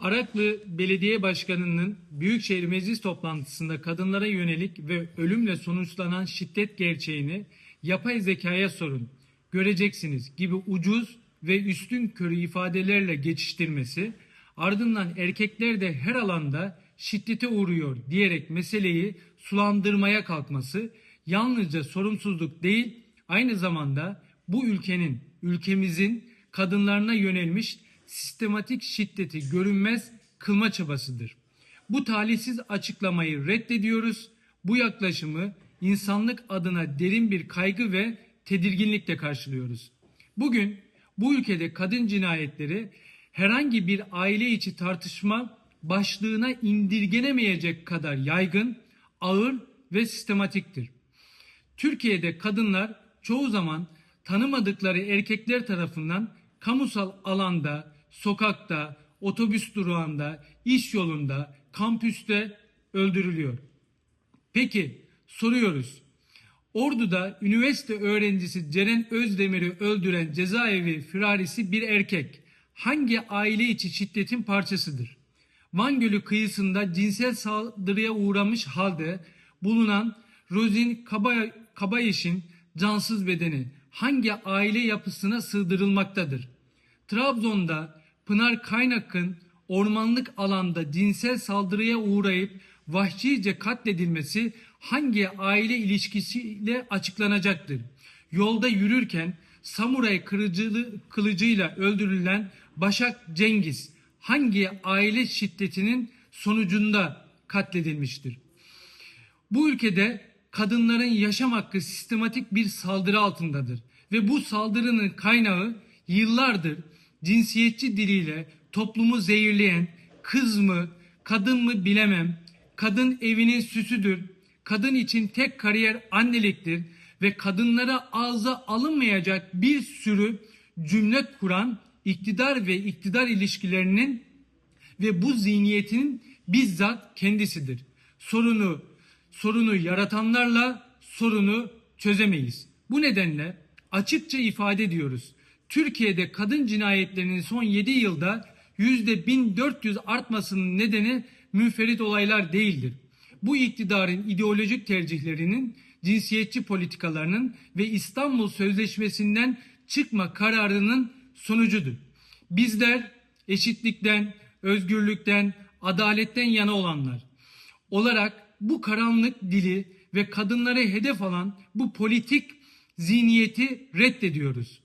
Araklı Belediye Başkanı'nın Büyükşehir Meclis toplantısında kadınlara yönelik ve ölümle sonuçlanan şiddet gerçeğini yapay zekaya sorun, göreceksiniz gibi ucuz ve üstün körü ifadelerle geçiştirmesi, ardından erkekler de her alanda şiddete uğruyor diyerek meseleyi sulandırmaya kalkması yalnızca sorumsuzluk değil, aynı zamanda bu ülkenin, ülkemizin kadınlarına yönelmiş sistematik şiddeti görünmez kılma çabasıdır. Bu talihsiz açıklamayı reddediyoruz. Bu yaklaşımı insanlık adına derin bir kaygı ve tedirginlikle karşılıyoruz. Bugün bu ülkede kadın cinayetleri herhangi bir aile içi tartışma başlığına indirgenemeyecek kadar yaygın, ağır ve sistematiktir. Türkiye'de kadınlar çoğu zaman tanımadıkları erkekler tarafından kamusal alanda, sokakta, otobüs durağında, iş yolunda, kampüste öldürülüyor. Peki soruyoruz. Ordu'da üniversite öğrencisi Ceren Özdemir'i öldüren cezaevi firarisi bir erkek hangi aile içi şiddetin parçasıdır? Van Gölü kıyısında cinsel saldırıya uğramış halde bulunan Rozin Kabay Kabayiş'in cansız bedeni hangi aile yapısına sığdırılmaktadır? Trabzon'da Pınar Kaynak'ın ormanlık alanda cinsel saldırıya uğrayıp vahşice katledilmesi hangi aile ilişkisiyle açıklanacaktır? Yolda yürürken samuray kırıcılı, kılıcıyla öldürülen Başak Cengiz hangi aile şiddetinin sonucunda katledilmiştir? Bu ülkede kadınların yaşam hakkı sistematik bir saldırı altındadır ve bu saldırının kaynağı yıllardır cinsiyetçi diliyle toplumu zehirleyen kız mı, kadın mı bilemem, kadın evinin süsüdür, kadın için tek kariyer anneliktir ve kadınlara ağza alınmayacak bir sürü cümle kuran iktidar ve iktidar ilişkilerinin ve bu zihniyetin bizzat kendisidir. Sorunu sorunu yaratanlarla sorunu çözemeyiz. Bu nedenle açıkça ifade ediyoruz. Türkiye'de kadın cinayetlerinin son 7 yılda yüzde 1400 artmasının nedeni münferit olaylar değildir. Bu iktidarın ideolojik tercihlerinin, cinsiyetçi politikalarının ve İstanbul Sözleşmesi'nden çıkma kararının sonucudur. Bizler eşitlikten, özgürlükten, adaletten yana olanlar olarak bu karanlık dili ve kadınları hedef alan bu politik zihniyeti reddediyoruz.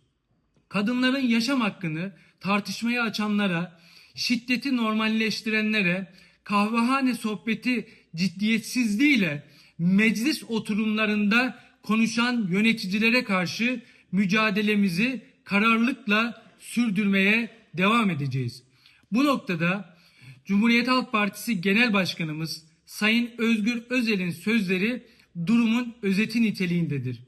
Kadınların yaşam hakkını tartışmaya açanlara, şiddeti normalleştirenlere, kahvehane sohbeti ciddiyetsizliğiyle meclis oturumlarında konuşan yöneticilere karşı mücadelemizi kararlılıkla sürdürmeye devam edeceğiz. Bu noktada Cumhuriyet Halk Partisi Genel Başkanımız Sayın Özgür Özel'in sözleri durumun özeti niteliğindedir.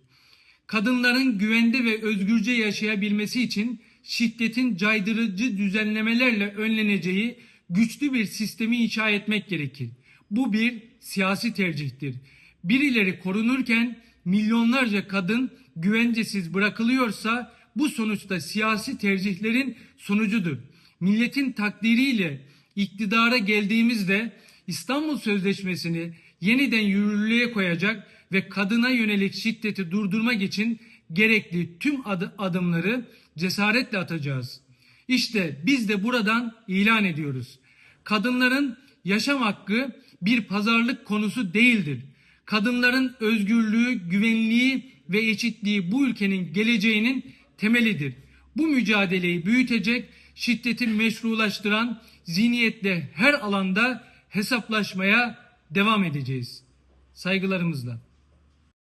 Kadınların güvende ve özgürce yaşayabilmesi için şiddetin caydırıcı düzenlemelerle önleneceği güçlü bir sistemi inşa etmek gerekir. Bu bir siyasi tercihtir. Birileri korunurken milyonlarca kadın güvencesiz bırakılıyorsa bu sonuçta siyasi tercihlerin sonucudur. Milletin takdiriyle iktidara geldiğimizde İstanbul Sözleşmesi'ni yeniden yürürlüğe koyacak ve kadına yönelik şiddeti durdurmak için gerekli tüm adı, adımları cesaretle atacağız. İşte biz de buradan ilan ediyoruz. Kadınların yaşam hakkı bir pazarlık konusu değildir. Kadınların özgürlüğü, güvenliği ve eşitliği bu ülkenin geleceğinin temelidir. Bu mücadeleyi büyütecek, şiddeti meşrulaştıran zihniyetle her alanda hesaplaşmaya devam edeceğiz. Saygılarımızla.